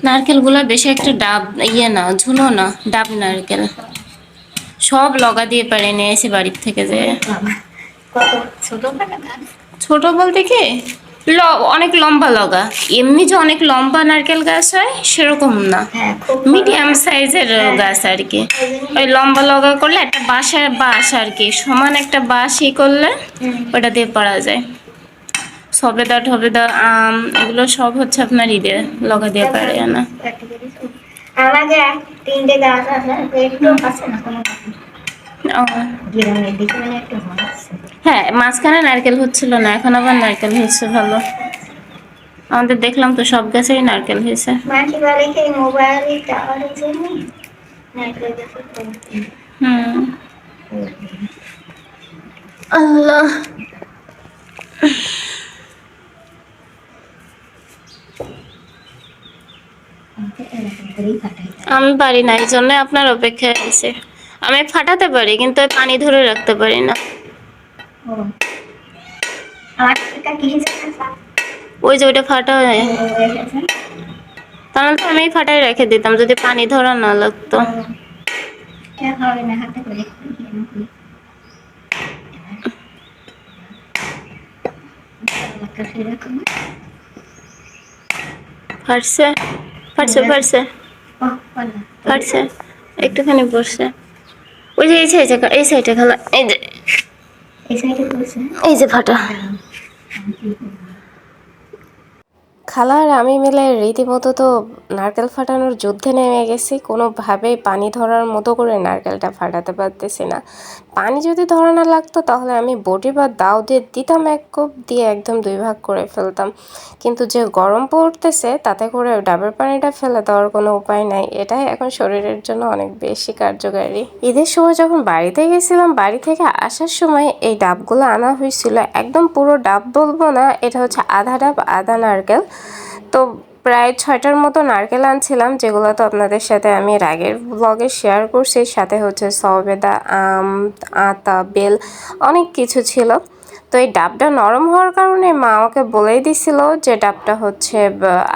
নারকেলগুলো বেশি একটা ডাব ইয়ে না ঝুলো না ডাব নারকেল। সব লগা দিয়ে পারে নিয়ে এসে বাড়ির থেকে যে ছোট বলতে কি? ল- অনেক লম্বা লগা। এমনি যে অনেক লম্বা নারকেল গাছ হয় সেরকম না। হ্যাঁ মিডিয়াম সাইজের গাছ আর কি। ওই লম্বা লগা করলে একটা বাসার বাঁশ আর কি সমান একটা বাঁশ ই করলে ওটা দিয়ে পারা যায়। সবেদা ঠবেদা আম এগুলো সব হচ্ছে আপনার ঈদে লগা দিয়ে পারে না আমাদের তিনটে গাছ আছে একটু আছে না কোনো গ্রামের দিকে একটু আছে হ্যাঁ মাঝখানে নারকেল হচ্ছিল না এখন আবার নারকেল হয়েছে ভালো। আমাদের দেখলাম তো সব গাছেই নারকেল হয়েছে। হুম। আল্লাহ। আমি পারি না এই জন্য আপনার অপেক্ষায় আছে। আমি ফাটাতে পারি কিন্তু পানি ধরে রাখতে পারি না ও আমার এটা কি হিসেবে ওই যে ওইটা ফাটা হয়। তাহলে তো আমি ফাটাই রেখে দিতাম, যদি পানি ধরা না লাগতো। ফাটছে ফাটছে ফাটছে। ফাটছে, একটুখানি পড়ছে। ওই যে এই সাইডে এই সাইডে খেলা। এই যে এই যে ফাটা। খালা আর আমি মিলে রীতিমতো তো নারকেল ফাটানোর যুদ্ধে নেমে গেছি। কোনোভাবেই পানি ধরার মতো করে নারকেলটা ফাটাতে পারতেছি না। পানি যদি ধরা না লাগতো, তাহলে আমি বটি বা দাও দিয়ে দিতাম, এক কোপ দিয়ে একদম দুই ভাগ করে ফেলতাম। কিন্তু যে গরম পড়তেছে, তাতে করে ডাবের পানিটা ফেলে দেওয়ার কোনো উপায় নাই। এটাই এখন শরীরের জন্য অনেক বেশি কার্যকারী। ঈদের সময় যখন বাড়িতে গেছিলাম, বাড়ি থেকে আসার সময় এই ডাবগুলো আনা হয়েছিল। একদম পুরো ডাব বলব না, এটা হচ্ছে আধা ডাব, আধা নারকেল। তো প্রায় ছয়টার মতো নারকেল আনছিলাম, যেগুলো তো আপনাদের সাথে আমি এর আগের ব্লগে শেয়ার করছি। সাথে হচ্ছে সবেদা, আম, আতা, বেল, অনেক কিছু ছিল। তো এই ডাবটা নরম হওয়ার কারণে মা আমাকে বলেই দিছিল যে ডাবটা হচ্ছে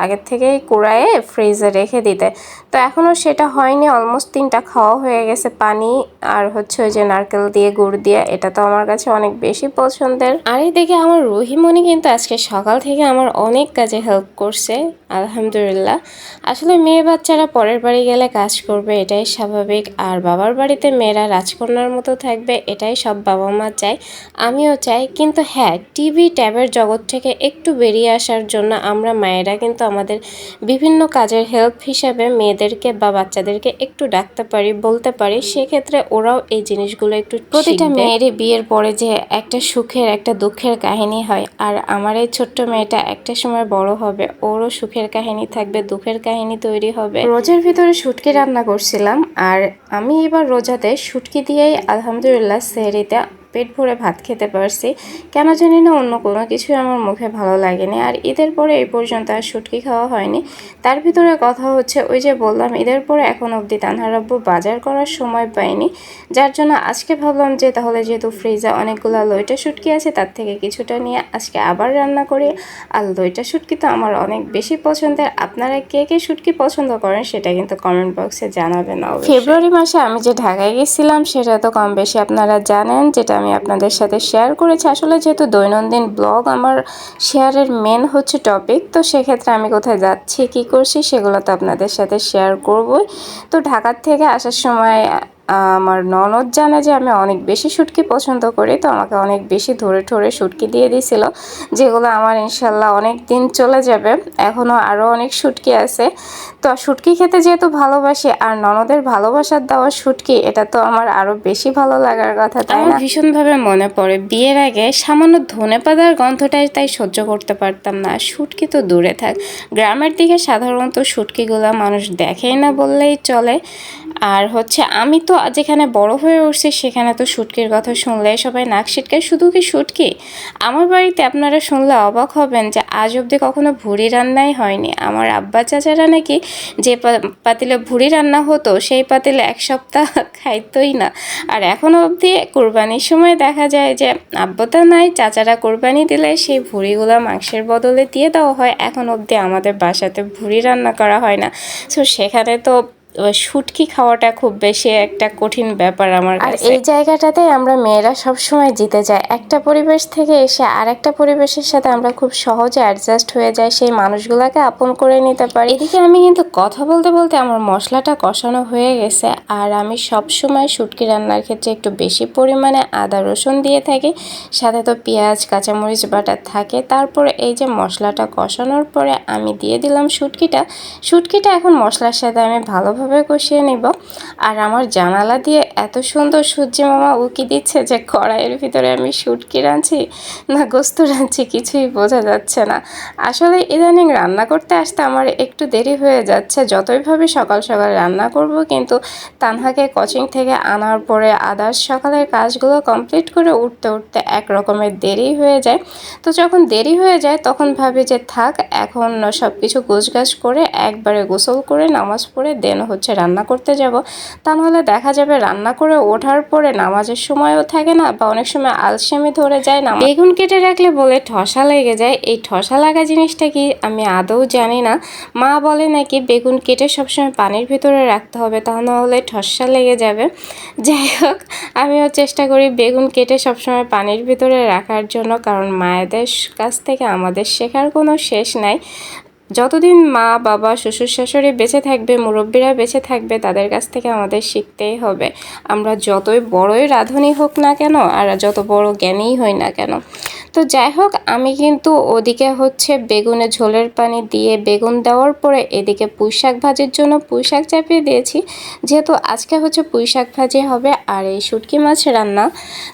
আগের থেকেই কুড়ায়ে ফ্রিজে রেখে দিতে। তো এখনও সেটা হয়নি অলমোস্ট তিনটা খাওয়া হয়ে গেছে পানি আর হচ্ছে ওই যে নারকেল দিয়ে গুড় দিয়ে, এটা তো আমার কাছে অনেক বেশি পছন্দের। আর এদিকে আমার রহিমণি কিন্তু আজকে সকাল থেকে আমার অনেক কাজে হেল্প করছে, আলহামদুলিল্লাহ। আসলে মেয়ে বাচ্চারা পরের বাড়ি গেলে কাজ করবে, এটাই স্বাভাবিক। আর বাবার বাড়িতে মেয়েরা রাজকন্যার মতো থাকবে, এটাই সব বাবা মা চায়। আমিও চাই কিন্তু হ্যাঁ টিভি ট্যাবের জগৎ থেকে একটু বেরিয়ে আসার জন্য আমরা মায়েরা কিন্তু আমাদের বিভিন্ন কাজের হেল্প হিসাবে মেয়েদেরকে বা বাচ্চাদেরকে একটু ডাকতে পারি বলতে পারি। সেক্ষেত্রে ওরাও এই জিনিসগুলো একটু প্রতিটা মেয়েরই বিয়ের পরে যে একটা সুখের একটা দুঃখের কাহিনী হয়। আর আমার এই ছোট্ট মেয়েটা একটা সময় বড় হবে ওরও সুখের কাহিনী থাকবে দুঃখের কাহিনী তৈরি হবে। রোজার ভিতরে শুটকি রান্না করছিলাম আর আমি এবার রোজাতে শুটকি দিয়েই আলহামদুলিল্লাহ সেহরিতে পেট ভরে ভাত খেতে পারছি। কেন জানি না অন্য কোনো কিছুই আমার মুখে ভালো লাগেনি। আর ঈদের পরে এই পর্যন্ত আর শুটকি খাওয়া হয়নি। তার ভিতরে কথা হচ্ছে ওই যে বললাম, ঈদের পরে এখন অবধি তানহার আব্বু বাজার করার সময় পাইনি যার জন্য আজকে ভাবলাম যে তাহলে যেহেতু ফ্রিজে অনেকগুলো লইটা শুটকি আছে, তার থেকে কিছুটা নিয়ে আজকে আবার রান্না করি। আর লইটা শুটকি তো আমার অনেক বেশি পছন্দের। আপনারা কে কে শুটকি পছন্দ করেন সেটা কিন্তু কমেন্ট বক্সে জানাবেন ফেব্রুয়ারি মাসে আমি যে ঢাকায় গেছিলাম, সেটা তো কম বেশি আপনারা জানেন, যেটা আমি আপনাদের সাথে শেয়ার করেছি। আসলে যেহেতু দৈনন্দিন ব্লগ আমার শেয়ারের মেন হচ্ছে টপিক তো সেক্ষেত্রে আমি কোথায় যাচ্ছি, কি করছি, সেগুলো তো আপনাদের সাথে শেয়ার করবই। তো ঢাকার থেকে আসার সময় আমার ননদ জানে যে আমি অনেক বেশি শুটকি পছন্দ করি তো আমাকে অনেক বেশি ধরে ধরে শুটকি দিয়ে দিছিল যেগুলো আমার ইনশাল্লাহ অনেক দিন চলে যাবে এখনও আরও অনেক শুটকি আছে। তো শুটকি খেতে যেহেতু ভালোবাসি আর ননদের ভালোবাসার দেওয়া শুটকি এটা তো আমার আরও বেশি ভালো লাগার কথা তাই না? ভীষণভাবে মনে পড়ে বিয়ের আগে সামান্য ধনে পাতার গন্ধটাই তাই সহ্য করতে পারতাম না শুটকি তো দূরে থাক। গ্রামের দিকে সাধারণত শুটকিগুলো মানুষ দেখেই না বললেই চলে আর হচ্ছে আমি তো যেখানে বড় হয়ে উঠছি সেখানে তো শুটকির কথা শুনলে সবাই নাক ছিটকায় শুধু কি শুটকি? আমার বাড়িতে আপনারা শুনলে অবাক হবেন যে আজ অবধি কখনো ভুড়ি রান্নাই হয়নি। আমার আব্বা চাচারা নাকি যে পাতিলে ভুড়ি রান্না হতো, সেই পাতিলে এক সপ্তাহ খাইতোই না। আর এখনও অবধি কোরবানির সময় দেখা যায় যে আব্বা তো নাই, চাচারা কোরবানি দিলে সেই ভুড়িগুলো মাংসের বদলে দিয়ে দেওয়া হয়। এখন অবধি আমাদের বাসাতে ভুড়ি রান্না করা হয় না। সো সেখানে তো শুটকি খাওয়াটা খুব বেশি একটা কঠিন ব্যাপার আমার আর এই জায়গাটাতে আমরা মেয়েরা সব সময় জিতে যাই একটা পরিবেশ থেকে এসে আর একটা পরিবেশের সাথে আমরা খুব সহজে অ্যাডজাস্ট হয়ে যাই সেই মানুষগুলোকে আপন করে নিতে পারি। এদিকে আমি কিন্তু কথা বলতে বলতে আমার মশলাটা কষানো হয়ে গেছে আর আমি সব সময় শুটকি রান্নার ক্ষেত্রে একটু বেশি পরিমাণে আদা রসুন দিয়ে থাকি। সাথে তো পেঁয়াজ কাঁচামরিচ বাটা থাকে। তারপরে এই যে মশলাটা কষানোর পরে আমি দিয়ে দিলাম শুটকিটা। শুটকিটা এখন মশলার সাথে আমি ভালোভাবে কষিয়ে নিব। আর আমার জানালা দিয়ে এত সুন্দর সূর্যি মামা উকি দিচ্ছে যে কড়াইয়ের ভিতরে আমি শুটকি রাঁধছি না গোস্ত রাঁধছি, কিছুই বোঝা যাচ্ছে না। আসলে ইদানিং রান্না করতে আসতে আমার একটু দেরি হয়ে যাচ্ছে। যতই ভাবে সকাল সকাল রান্না করব, কিন্তু তানহাকে কোচিং থেকে আনার পরে আদার্স সকালের কাজগুলো কমপ্লিট করে উঠতে উঠতে এক রকমের দেরি হয়ে যায়। তো যখন দেরি হয়ে যায়, তখন ভাবি যে থাক, এখন সব কিছু গোছগাছ করে একবারে গোসল করে নামাজ পড়ে দেন হচ্ছে রান্না করতে যাব, তা নাহলে দেখা যাবে রান্না করে ওঠার পরে নামাজের সময়ও থাকে না বা অনেক সময় আলসেমি ধরে যায় না বেগুন কেটে রাখলে বলে ঠসা লেগে যায়, এই ঠসা লাগা জিনিসটা কি আমি আদৌ জানি না। মা বলে নাকি বেগুন কেটে সবসময় পানির ভিতরে রাখতে হবে, তা নাহলে ঠসা লেগে যাবে। যাই হোক, আমিও চেষ্টা করি বেগুন কেটে সবসময় পানির ভিতরে রাখার জন্য, কারণ মায়েদের কাছ থেকে আমাদের শেখার কোনো শেষ নাই। যতদিন মা, বাবা, শ্বশুর শাশুড়ি বেঁচে থাকবে, মুরব্বীরা বেঁচে থাকবে, তাদের কাছ থেকে আমাদের শিখতেই হবে। আমরা যতই বড়ই রাঁধুনি হোক না কেন, আর যত বড় জ্ঞানীই হই না কেন তো যাই হোক, আমি কিন্তু ওদিকে হচ্ছে বেগুনে ঝোলের পানি দিয়ে বেগুন দেওয়ার পরে এদিকে পুঁই শাক ভাজির জন্য পুঁই শাক চাপিয়ে দিয়েছি। যেহেতু আজকে হচ্ছে পুঁই শাক ভাজি হবে আর এই শুটকি মাছ রান্না,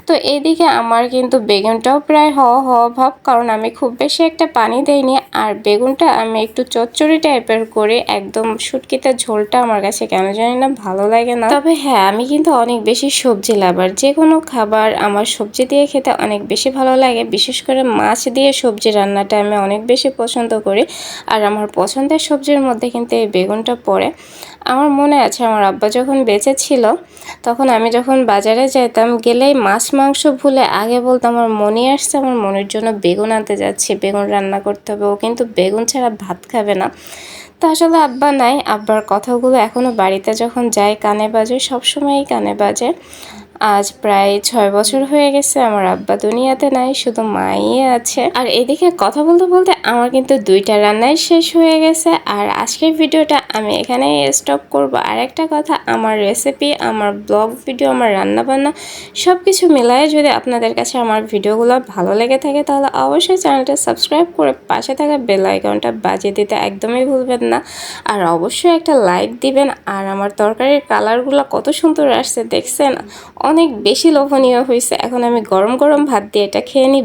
তো এইদিকে আমার কিন্তু বেগুনটাও প্রায় হওয়া হওয়া ভাব, কারণ আমি খুব বেশি একটা পানি দেইনি। আর বেগুনটা আমি একটু চচ্চড়ি টাইপের করে একদম শুটকিতে ঝোলটা আমার কাছে কেন জানি না ভালো লাগে না। তবে হ্যাঁ আমি কিন্তু অনেক বেশি সবজি লাভার। যে কোনো খাবার আমার সবজি দিয়ে খেতে অনেক বেশি ভালো লাগে বিশেষ করে মাছ দিয়ে সবজি রান্নাটা আমি অনেক বেশি পছন্দ করি। আর আমার পছন্দের সবজির মধ্যে কিন্তু এই বেগুনটা পড়ে। আমার মনে আছে, আমার আব্বা যখন বেঁচে ছিল, তখন আমি যখন বাজারে যেতাম গেলেই মাছ, মাংস ভুলে আগে বলতাম আমার মনে আসছে, আমার মনের জন্য বেগুন আনতে যাচ্ছি, বেগুন রান্না করতে হবে, ও কিন্তু বেগুন ছাড়া ভাত খাবে না। তো আসলে আব্বা নাই, আব্বার কথাগুলো এখনও বাড়িতে যখন যাই, কানে বাজে, সবসময়ই কানে বাজে। আজ প্রায় ছয় বছর হয়ে গেছে, আমার আব্বা দুনিয়াতে নাই, শুধু মাই আছে। আর এদিকে কথা বলতে বলতে আমার কিন্তু দুইটা রান্নাই শেষ হয়ে গেছে, আর আজকের ভিডিওটা আমি এখানে স্টপ করব। আর একটা কথা, আমার রেসিপি আমার ব্লগ ভিডিও আমার রান্না বান্না সব কিছু মিলায়ে যদি আপনাদের কাছে আমার ভিডিওগুলো ভালো লেগে থাকে, তাহলে অবশ্যই চ্যানেলটা সাবস্ক্রাইব করে পাশে থাকা বেল আইকনটা বাজিয়ে দিতে একদমই ভুলবেন না। আর অবশ্যই একটা লাইক দিবেন, আর আমার তরকারির কালারগুলো কত সুন্দর আসছে, দেখছেন? অনেক বেশি লোভনীয় হয়েছে এখন আমি গরম গরম ভাত দিয়ে এটা খেয়ে নিই